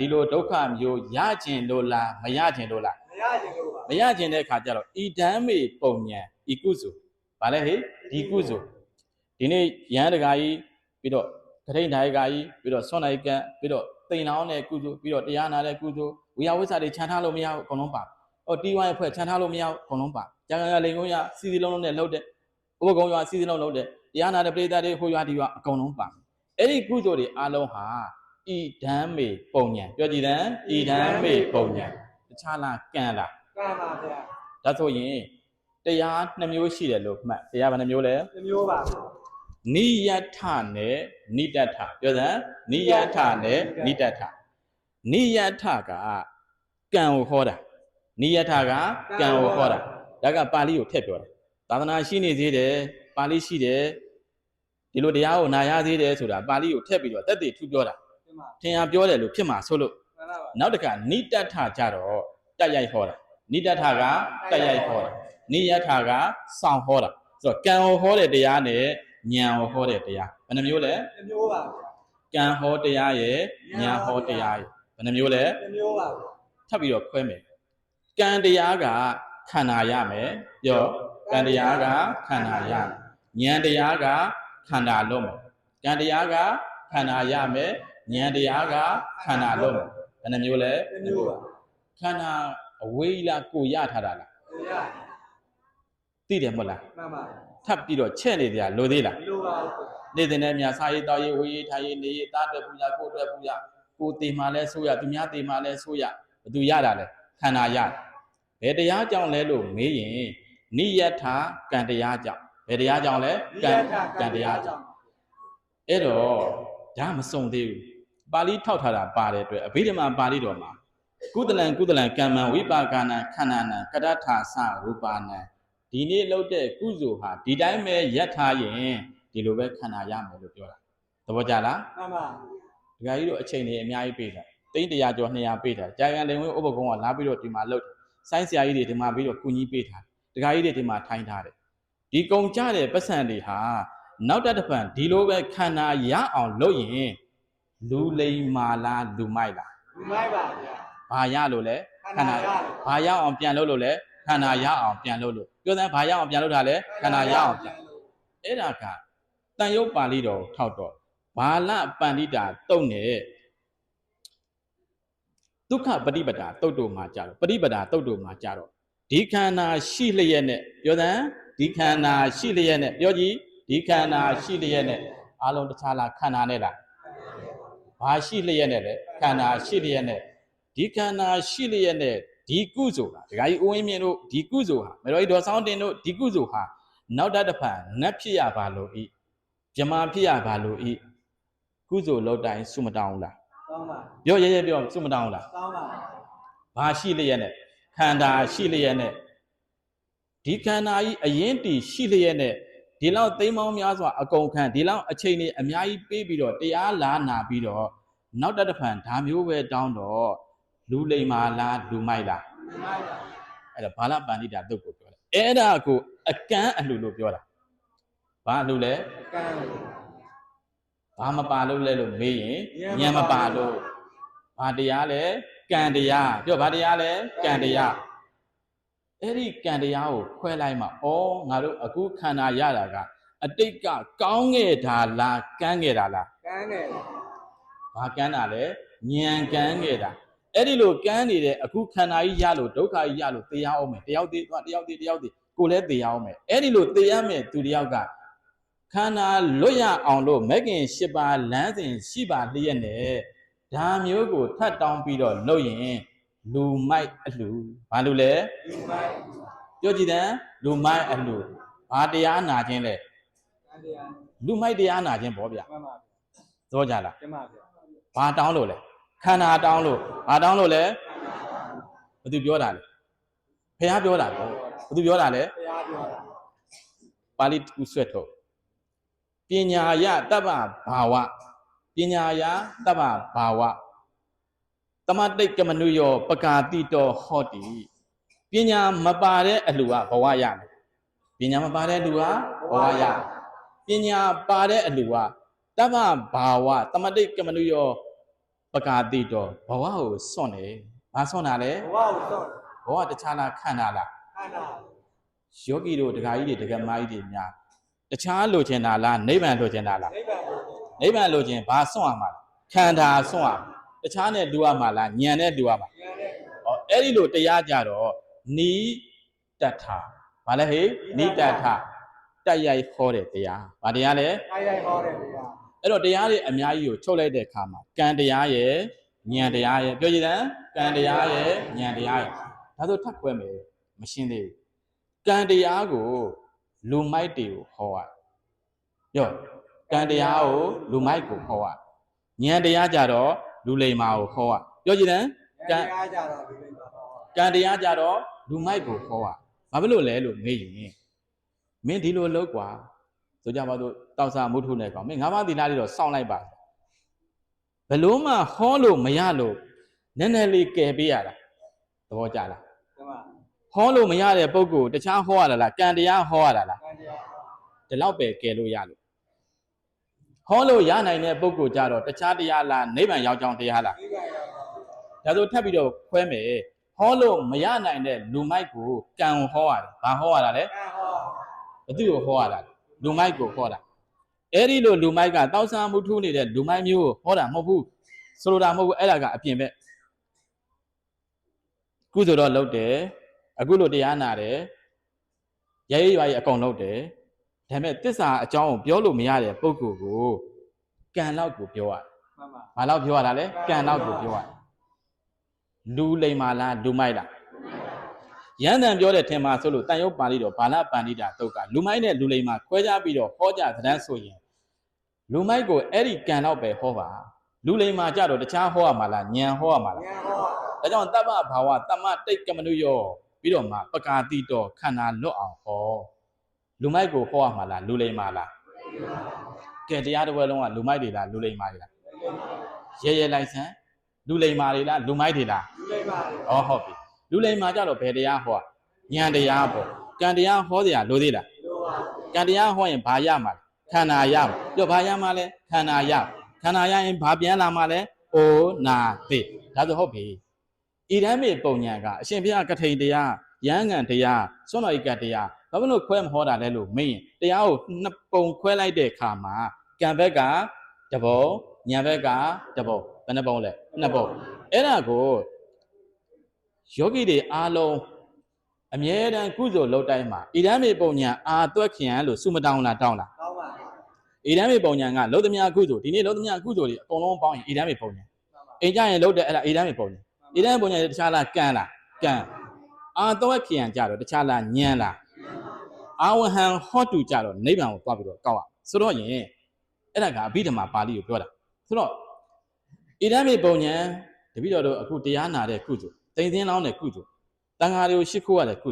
ဒီလိုဒုက္ခမျိုးရခြင်းလို့လားမရခြင်းလို့လားမရခြင်းလို့ပါမရခြင်းတဲ့ခါကျတော့ဤဓမ္မေပုံညာဤကုစုဗာလဲဟေ့ဒီကုစုဒီနေ့ရဟန်းတကာကြီးပြီးတော့ဂရိဏာယကာကြီးပြီးတော့ဆွမ်းနိုင်ကံပြီးတော့တိန်လောင်းတဲ့ကုစုပြီးတော့တရားနာတဲ့ကုစုဝိယဝိသတွေခြံထားလို့မရဘူးအကုန်လုံးပါဟောတီဝိုင်းအဖွဲ့ခြံထားလို့မရဘူးအကုန်လုံးပါကြာကန်ကလိန်ကုန်းရစီစီလုံးလုံးနဲ့လှုပ်တဲ့ဥပကုံရွာစီစီလုံးလှုပ်တဲ့တရားနာတဲ့ပရိသတ်တွေဟိုရွာဒီရွာအကုန်လုံးပါအဲ့ဒီကုစုတွေအားလုံးဟာ ဤဓမ္မေပုံညာပြောကြည့်တယ်ဤဓမ္မေပုံညာတခြားလားကံလားကံပါဗျာဒါဆိုရင်တရားနှစ်မျိုးရှိတယ်လို့မှတ်တရားဘယ်နှမျိုးလဲဒီမျိုးပါနိယထနဲ့နိတ္တထပြောစမ်းနိယထနဲ့နိတ္တထနိယထကကံကိုဟောတာနိယထကကံကိုဟောတာဒါကပါဠိကိုထည့်ပြောတာသာသနာရှိနေသေးတယ်ပါဠိရှိတယ်ဒီလိုတရားကိုနာရသေးတယ်ဆိုတာပါဠိကိုထည့်ပြီးတော့တက်တည်ထူပြောတာဒီမှာ ထင်ရပြောတယ်လို့ဖြစ်မှာဆိုလို့မှန်ပါပါနောက်တစ်ခါနိတ္တထကြတော့တက်ရိုက်ဟောတာနိတ္တထကတက်ရိုက်ဟောတာနိယထကစောင့်ဟောတာဆိုတော့ကံကိုဟောတဲ့တရားနဲ့ဉာဏ်ကိုဟောတဲ့တရားဘယ်နှမျိုးလဲဒီမျိုးပါဗျာကံဟောတရားရဲ့ဉာဏ်ဟောတရားရဲ့ဘယ်နှမျိုးလဲဒီမျိုးပါဗျာထပ်ပြီးတော့ခွဲမယ်ကံတရားကခန္ဓာရမယ်ပြောကံတရားကခန္ဓာရမယ်ဉာဏ်တရားကခန္ဓာလုံးမယ်ကံတရားကခန္ဓာရမယ် ဉာဏ်တရားကခန္ဓာလုံးမယ်ဘယ်နှမျိုးလဲဒီမျိုးပါခန္ဓာအဝေးလားကိုရထားတာလားဒီရသိတယ်မဟုတ်လားမှန်ပါထပ်ပြီးတော့ချက်နေကြလိုသေးလားဒီလိုပါဗျာနေ့တင်နဲ့မြာစားရေးတောက်ရေးဝေးရေးထိုင်ရေးနေရေးတားတက်ပူရကိုယ်အတွက်ပူရကိုယ်တေမာလဲဆိုရသူများတေမာလဲဆိုရဘသူရတာလဲခန္ဓာရဘယ်တရားကြောင့်လဲလို့မေးရင်နိယထာကံတရားကြောင့်ဘယ်တရားကြောင့်လဲဒီကံရထကံတရားကြောင့်အဲ့တော့ဒါမစုံသေးဘူး ပါဠိထောက်ထားတာပါတယ်အတွက်အဘိဓမ္မာပါဠိတော်မှာကုသလံကုသလံကမ္မံဝိပါကနာခန္ဓာနံကတ္တထာသရူပါနံဒီနေ့လုပ်တဲ့ကုစုဟာဒီတိုင်းပဲယက်ထားရင်ဒီလိုပဲခန္ဓာရမယ်လို့ပြောတာသဘောကျလားမှန်ပါဒကာကြီးတို့အချိန်တွေအများကြီးပေးတာတိန်း100ကျော်200ပေးတာကြာကန်လိန်ဝင်းဥပကုံကလာပြီးတော့ဒီမှာလှုပ်တယ်ဆိုင်းဆရာကြီးတွေဒီမှာပြီးတော့ကုညီပေးထားတယ်ဒကာကြီးတွေဒီမှာထိုင်းထားတယ်ဒီကုံကြတဲ့ပတ်စံတွေဟာနောက်တစ်တစ်ပံဒီလိုပဲခန္ဓာရအောင်လုပ်ရင် လူလိမ်မာလားလူမိုက်လားဒီမိုက်ပါဗျာဘာရလို့လဲခန္ဓာရဘာရအောင်ပြန်လုပ်လို့လဲခန္ဓာရအောင်ပြန်လုပ်လို့ပြောစမ်းဘာရအောင်ပြန်လုပ်တာလဲခန္ဓာရအောင်ပြန်အဲ့ဒါကတန်ရုပ်ပါဠိတော်ကိုထောက်တော့ဘာလပန္တိတာတုံနဲ့ဒုက္ခပฏิပဒါတုတ်တို့မှာကြတော့ပฏิပဒါတုတ်တို့မှာကြတော့ဒီခန္ဓာရှိလျက်နဲ့ပြောစမ်းဒီခန္ဓာရှိလျက်နဲ့ပြောကြည့်ဒီခန္ဓာရှိလျက်နဲ့အလုံးတခြားလားခန္ဓာနဲ့လား ဘာရှိလျက်နဲ့လဲခန္ဓာရှိလျက်နဲ့ဒီခန္ဓာရှိလျက်နဲ့ဒီကုဆိုတာဒကာကြီးဦးဝင်းမြင့်တို့ဒီကုဆိုဟာမေတော်ကြီးတော်ဆောင်းတင်တို့ဒီကုဆိုဟာနောက်တတစ်ဖန်နတ်ဖြစ်ရပါလို့ဤမြမဖြစ်ရပါလို့ဤကုဆိုလောက်တိုင်းစုမတောင်းဘူးလားတောင်းပါပြောရဲရဲပြောစုမတောင်းဘူးလားတောင်းပါဘာရှိလျက်နဲ့ခန္ဓာရှိလျက်နဲ့ဒီခန္ဓာကြီးအရင်တည်ရှိလျက်နဲ့ ဒီလောက်သိမ်းပေါင်းများစွာအကုန်ခံဒီလောက်အချိန်တွေအများကြီးပေးပြီးတော့တရားလာနာပြီးတော့နောက်တစ်တစ်ဖန်ဒါမျိုးပဲတောင်းတော့လူလိမ္မာလားလူမိုက်လားဒီမိုက်ပါအဲ့ဒါဘာလပန္တိတာတုတ်ကိုပြောတယ်အဲ့ဒါကိုအကန်းအလှလို့ပြောတာဘာအလှလဲကံဘာမပါလို့လဲလို့မေးရင်ဉာဏ်ဉာဏ်မမပါပါလို့လို့ဘာတရားလဲကံတရားပြောဘာတရားလဲကံတရား အဲ့ဒီကံတရားကိုခွဲလိုက်မှဩငါတို့အခုခန္ဓာရတာကအတိတ်ကကောင်းခဲ့တာလားကမ်းခဲ့တာလားကံနဲ့ဘာကမ်းတာလဲဉာဏ်ကမ်းခဲ့တာအဲ့ဒီလိုကမ်းနေတဲ့အခုခန္ဓာကြီးရလို့ဒုက္ခကြီးရလို့တရားအောင်မယ်တယောက်တည်းသွားတယောက်တည်းတယောက်တည်းကိုယ်လည်းတရားအောင်မယ်အဲ့ဒီလိုတရားမယ်သူတယောက်ကခန္ဓာလွတ်ရအောင်လို့မဂ်ခင်၈ပါးလမ်းစဉ်ရှိပါလျက်နဲ့ဒါမျိုးကိုထပ်တောင်းပြီးတော့လုပ်ရင် လူမိုက်အလှဘာလို့လဲဒီမိုက်ပြောကြည့်တယ်လူမိုက်အလှဘာတရားနာခြင်းလဲကံတရားလူမိုက်တရားနာခြင်းပေါ့ဗျမှန်ပါသဘောကြလားကျမဗျာဘာတောင်းလို့လဲခန္ဓာတောင်းလို့ဘာတောင်းလို့လဲဘသူပြောတာလဲဖះပြောတာပေါ့ဘသူပြောတာလဲတရားပြောတာပါဠိကူဆွတ်ထုတ်ပညာယတပ္ပဘာဝပညာယတပ္ပဘာဝ တမတိတ်ကမနုယော ပကာတိတောဟောတိပညာမပါတဲ့အလှကဘဝရမယ်ပညာမပါတဲ့အလှကဘဝရပညာပါတဲ့အလှကတပ္ပဘာဝတမတိတ်ကမနုယောပကာတိတော်ဘဝကိုစွန့်တယ်ဘာစွန့်တာလဲဘဝကိုတော့ဘဝတခြားလားခန္ဓာလားခန္ဓာယောဂီတို့ဒကာကြီးတွေဒကာမကြီးတွေများတခြားလိုချင်တာလားနိဗ္ဗာန်လိုချင်တာလားနိဗ္ဗာန်ကိုနိဗ္ဗာန်လိုချင်ဘာစွန့်ရမှာလဲခန္ဓာစွန့်ရမှာ တခြားနဲ့တူရမှာလားဉာဏ်နဲ့တူရမှာဉာဏ်နဲ့ဟောအဲ့ဒီလိုတရားကြတော့နီးတထဘာလဲဟေးနီးတထတက်ရိုက်ခေါ်တဲ့တရားဘာတရားလဲတိုင်းတိုင်းဟောတယ်ဗျာအဲ့တော့တရားတွေအများကြီးကိုချုပ်လိုက်တဲ့အခါမှာကံတရားရဲ့ဉာဏ်တရားရဲ့ပြောကြည့်တယ်ကံတရားရဲ့ဉာဏ်တရားရဲ့ဒါဆိုထပ်ခွဲမယ်မရှင်းသေးဘူးကံတရားကိုလူမိုက်တွေကိုဟောရပြောကံတရားကိုလူမိုက်ကိုဟောရဉာဏ်တရားကြတော့ လူလိမ္မာကိုဟောရပြောကြည့်တယ် ကံတရားကြတော့ဒီလိုပါဟော ကံတရားကြတော့လူမိုက်ကိုဟောရဘာဖြစ်လို့လဲလို့မေးရင်မင်းဒီလိုလုပ်กว่าဆိုကြပါစို့တောက်စားမုထုနဲ့ကောင်မင်းငါးပါးသီလလေးတော့စောင့်လိုက်ပါဘလို့မှဟောလို့မရလို့နည်းနည်းလေးကယ်ပေးရတာသဘောကျလား ဒီမှာ ဟောလို့မရတဲ့ပုံကိုတခြားဟောရတာလားကံတရားဟောရတာလား ကံတရားဟော ဒီလောက်ပဲကယ်လို့ရလို့ ဟောလို့ရနိုင်တဲ့ပုံကိုကြတော့တခြားတရားလားနိဗ္ဗာန်ရောက်ကြောင်းတရားလားနိဗ္ဗာန်ရောက်တော့ဒါဆိုထပ်ပြီးတော့ခွဲမယ်ဟောလို့မရနိုင်တဲ့လူမိုက်ကိုကံကိုဟောရတယ်ဘာဟောရတာလဲကံဟောဘသူကိုဟောရတာလဲလူမိုက်ကိုဟောတာအဲ့ဒီလိုလူမိုက်ကတောက်စားမှုထူးနေတဲ့လူမိုက်မျိုးကိုဟောတာမဟုတ်ဘူးဆိုလိုတာမဟုတ်ဘူးအဲ့ဒါကအပြင်ပဲကုသိုလ်တော့လုပ်တယ်အခုလိုတရားနာတယ်ရဲရဲရွာကြီးအကုန်လုပ်တယ် ဒါပေမဲ့တစ္ဆာအကြောင်းကိုပြောလို့မရတဲ့ပုံကိုယ်ကိုကံလောက်ကိုပြောရတယ်မှန်ပါဘာလောက်ပြောရတာလဲကံလောက်ကိုပြောရတယ်လူလိမ္မာလားလူမိုက်လားရန်တန်ပြောတဲ့ထင်မှာဆိုလို့တန်ရုပ်ပါဠိတော်ဘာလပန္နိတာတုတ်ကလူမိုက်နဲ့လူလိမ္မာခွဲခြားပြီးတော့ဟောကြသဏ္ဍာန်ဆိုရင်လူမိုက်ကိုအဲ့ဒီကံတော့ပဲဟောပါလူလိမ္မာကြတော့တခြားဟောရမှာလားညံဟောရမှာလားဉာဏ်ဟောဒါကြောင့်တပ္ပဘာဝတမ္မတိတ်ကမနုယောပြီးတော့မှပကာတိတော်ခန္ဓာလွတ်အောင်ဟော လူမိုက်ကိုဟောရမှာလားလူလိမ္မာလားကဲတရားတစ်ပွဲလုံးကလူမိုက်တွေလားလူလိမ္မာတွေလားရဲရဲလိုက်ဆန်းလူလိမ္မာတွေလားလူမိုက်တွေလားလူလိမ္မာတွေဩဟုတ်ပြီလူလိမ္မာကြတော့ဘယ်တရားဟောညံတရားပေါ့ကံတရားဟောစရာလိုသေးလားလိုပါဘူးကံတရားဟောရင်ဘာရမှာလဲခန္ဓာရပြောဘာရမှာလဲခန္ဓာရခန္ဓာရရင်ဘာပြန်လာမှာလဲအိုနာတိဒါဆိုဟုတ်ပြီဣဒံမေပုံညာကအရှင်ဘုရားကထိန်တရားရဟန်းငံတရားစွန့်တော်ဤကတရား ဘာဖြစ်လို့ခွဲမဟောတာလဲလို့မေးရင်တရားကိုနှစ်ပုံခွဲလိုက်တဲ့အခါမှာကံဘက်ကတဘောညာဘက်ကတဘောဘယ်နှပုံလဲနှစ်ပုံအဲ့ဒါကိုယောဂီတွေအားလုံးအမြဲတမ်းကုသိုလ်လုပ်တိုင်းမှာဣဒံမေပုံညာအာသွက်ခင်လို့စုမတောင်းလားတောင်းလားကောင်းပါဣဒံမေပုံညာကလောသမြကုသိုလ်ဒီနေ့လောသမြကုသိုလ်တွေအကုန်လုံးပေါင်းရင်ဣဒံမေပုံညာမှန်ပါအိမ်ကြရင်လုပ်တယ်အဲ့ဒါဣဒံမေပုံညာဣဒံမေပုံညာတခြားလားကံလားကံအာသွက်ခင်ကြတော့တခြားလားညံလား အာဝဟံဟောတုကြတော့နိဗ္ဗာန်ကိုတွားပြီးတော့ကောက်ရဆိုတော့ရင်အဲ့ဒါကအဘိဓမ္မာပါဠိကိုပြောတာဆိုတော့ဣဒံမေပုံညာတပိတော်တို့အခုတရားနာတဲ့ကုသိုလ်တိမ်သိင်းလောင်းတဲ့ကုသိုလ်တန်ဃာတွေကိုရှ िख ိုးရတဲ့ကု